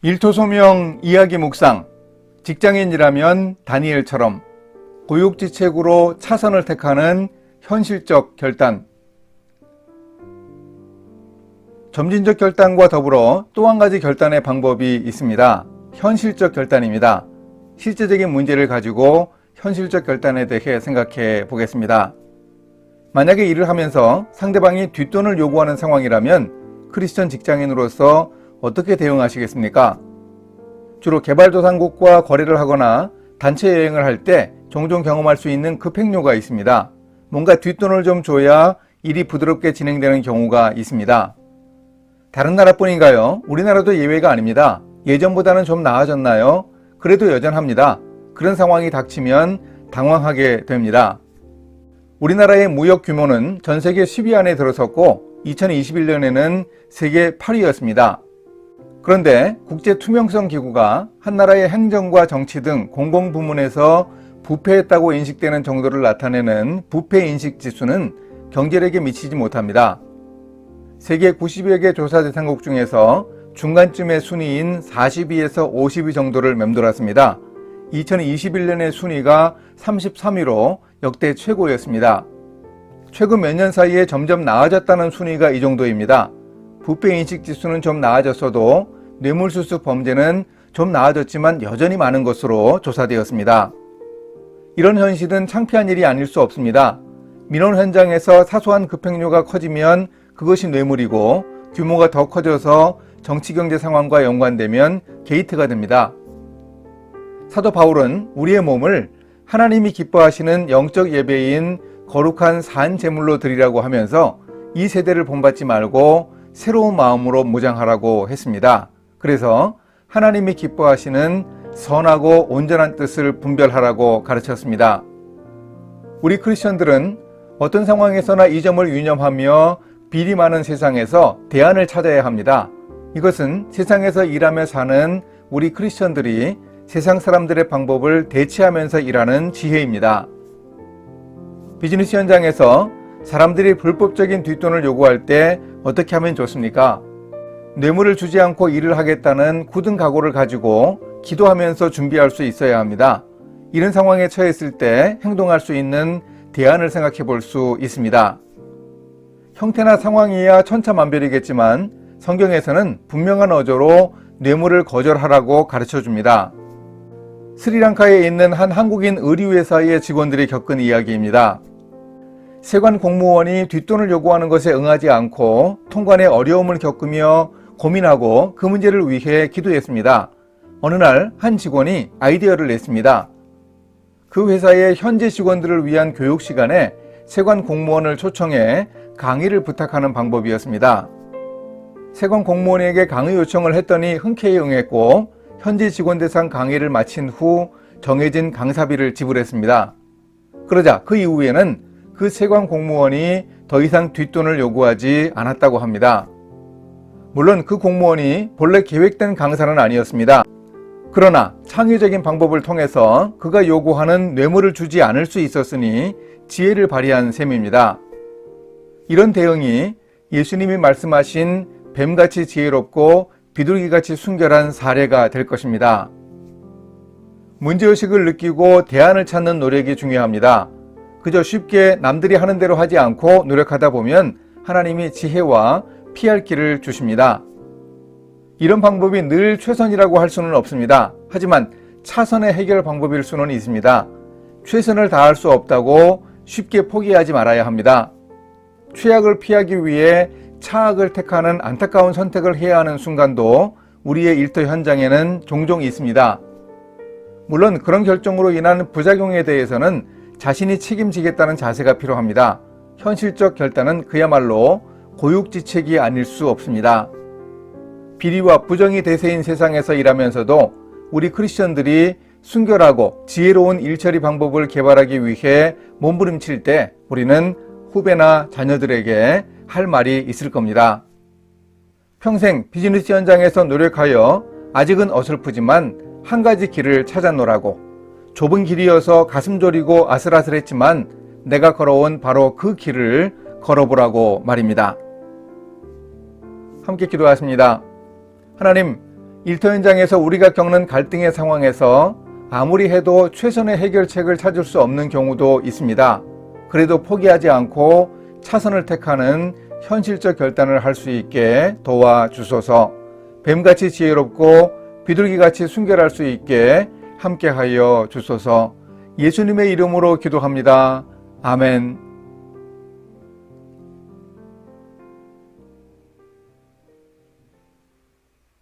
일토소명 이야기 묵상 직장인이라면 다니엘처럼 고육지책으로 차선을 택하는 현실적 결단 점진적 결단과 더불어 또 한 가지 결단의 방법이 있습니다. 현실적 결단입니다. 실제적인 문제를 가지고 현실적 결단에 대해 생각해 보겠습니다. 만약에 일을 하면서 상대방이 뒷돈을 요구하는 상황이라면 크리스천 직장인으로서 어떻게 대응하시겠습니까? 주로 개발도상국과 거래를 하거나 단체 여행을 할 때 종종 경험할 수 있는 급행료가 있습니다. 뭔가 뒷돈을 좀 줘야 일이 부드럽게 진행되는 경우가 있습니다. 다른 나라뿐인가요? 우리나라도 예외가 아닙니다. 예전보다는 좀 나아졌나요? 그래도 여전합니다. 그런 상황이 닥치면 당황하게 됩니다. 우리나라의 무역 규모는 전 세계 10위 안에 들어섰고 2021년에는 세계 8위였습니다. 그런데 국제투명성 기구가 한 나라의 행정과 정치 등 공공부문에서 부패했다고 인식되는 정도를 나타내는 부패 인식 지수는 경제력에 미치지 못합니다. 세계 90여 개 조사 대상국 중에서 중간쯤의 순위인 40위에서 50위 정도를 맴돌았습니다. 2021년의 순위가 33위로 역대 최고였습니다. 최근 몇 년 사이에 점점 나아졌다는 순위가 이 정도입니다. 부패 인식 지수는 좀 나아졌어도 뇌물수수 범죄는 좀 나아졌지만 여전히 많은 것으로 조사되었습니다. 이런 현실은 창피한 일이 아닐 수 없습니다. 민원 현장에서 사소한 급행료가 커지면 그것이 뇌물이고 규모가 더 커져서 정치 경제 상황과 연관되면 게이트가 됩니다. 사도 바울은 우리의 몸을 하나님이 기뻐하시는 영적 예배인 거룩한 산 제물로 드리라고 하면서 이 세대를 본받지 말고 새로운 마음으로 무장하라고 했습니다. 그래서 하나님이 기뻐하시는 선하고 온전한 뜻을 분별하라고 가르쳤습니다. 우리 크리스천들은 어떤 상황에서나 이 점을 유념하며 비리 많은 세상에서 대안을 찾아야 합니다. 이것은 세상에서 일하며 사는 우리 크리스천들이 세상 사람들의 방법을 대체하면서 일하는 지혜입니다. 비즈니스 현장에서 사람들이 불법적인 뒷돈을 요구할 때 어떻게 하면 좋습니까? 뇌물을 주지 않고 일을 하겠다는 굳은 각오를 가지고 기도하면서 준비할 수 있어야 합니다. 이런 상황에 처했을 때 행동할 수 있는 대안을 생각해 볼 수 있습니다. 형태나 상황이야 천차만별이겠지만 성경에서는 분명한 어조로 뇌물을 거절하라고 가르쳐 줍니다. 스리랑카에 있는 한 한국인 의류회사의 직원들이 겪은 이야기입니다. 세관 공무원이 뒷돈을 요구하는 것에 응하지 않고 통관에 어려움을 겪으며 고민하고 그 문제를 위해 기도했습니다. 어느 날 한 직원이 아이디어를 냈습니다. 그 회사의 현재 직원들을 위한 교육 시간에 세관 공무원을 초청해 강의를 부탁하는 방법이었습니다. 세관 공무원에게 강의 요청을 했더니 흔쾌히 응했고 현재 직원 대상 강의를 마친 후 정해진 강사비를 지불했습니다. 그러자 그 이후에는 그 세관 공무원이 더 이상 뒷돈을 요구하지 않았다고 합니다. 물론 그 공무원이 본래 계획된 강사는 아니었습니다. 그러나 창의적인 방법을 통해서 그가 요구하는 뇌물을 주지 않을 수 있었으니 지혜를 발휘한 셈입니다. 이런 대응이 예수님이 말씀하신 뱀같이 지혜롭고 비둘기같이 순결한 사례가 될 것입니다. 문제의식을 느끼고 대안을 찾는 노력이 중요합니다. 그저 쉽게 남들이 하는 대로 하지 않고 노력하다 보면 하나님이 지혜와 피할 길을 주십니다. 이런 방법이 늘 최선이라고 할 수는 없습니다. 하지만 차선의 해결 방법일 수는 있습니다. 최선을 다할 수 없다고 쉽게 포기하지 말아야 합니다. 최악을 피하기 위해 차악을 택하는 안타까운 선택을 해야 하는 순간도 우리의 일터 현장에는 종종 있습니다. 물론 그런 결정으로 인한 부작용에 대해서는 자신이 책임지겠다는 자세가 필요합니다. 현실적 결단은 그야말로 고육지책이 아닐 수 없습니다. 비리와 부정이 대세인 세상에서 일하면서도 우리 크리스천들이 순결하고 지혜로운 일처리 방법을 개발하기 위해 몸부림칠 때 우리는 후배나 자녀들에게 할 말이 있을 겁니다. 평생 비즈니스 현장에서 노력하여 아직은 어설프지만 한 가지 길을 찾아노라고 좁은 길이어서 가슴 졸이고 아슬아슬했지만 내가 걸어온 바로 그 길을 걸어보라고 말입니다. 함께 기도하십니다. 하나님, 일터 현장에서 우리가 겪는 갈등의 상황에서 아무리 해도 최선의 해결책을 찾을 수 없는 경우도 있습니다. 그래도 포기하지 않고 차선을 택하는 현실적 결단을 할 수 있게 도와주소서 뱀같이 지혜롭고 비둘기같이 순결할 수 있게 함께하여 주소서 예수님의 이름으로 기도합니다. 아멘.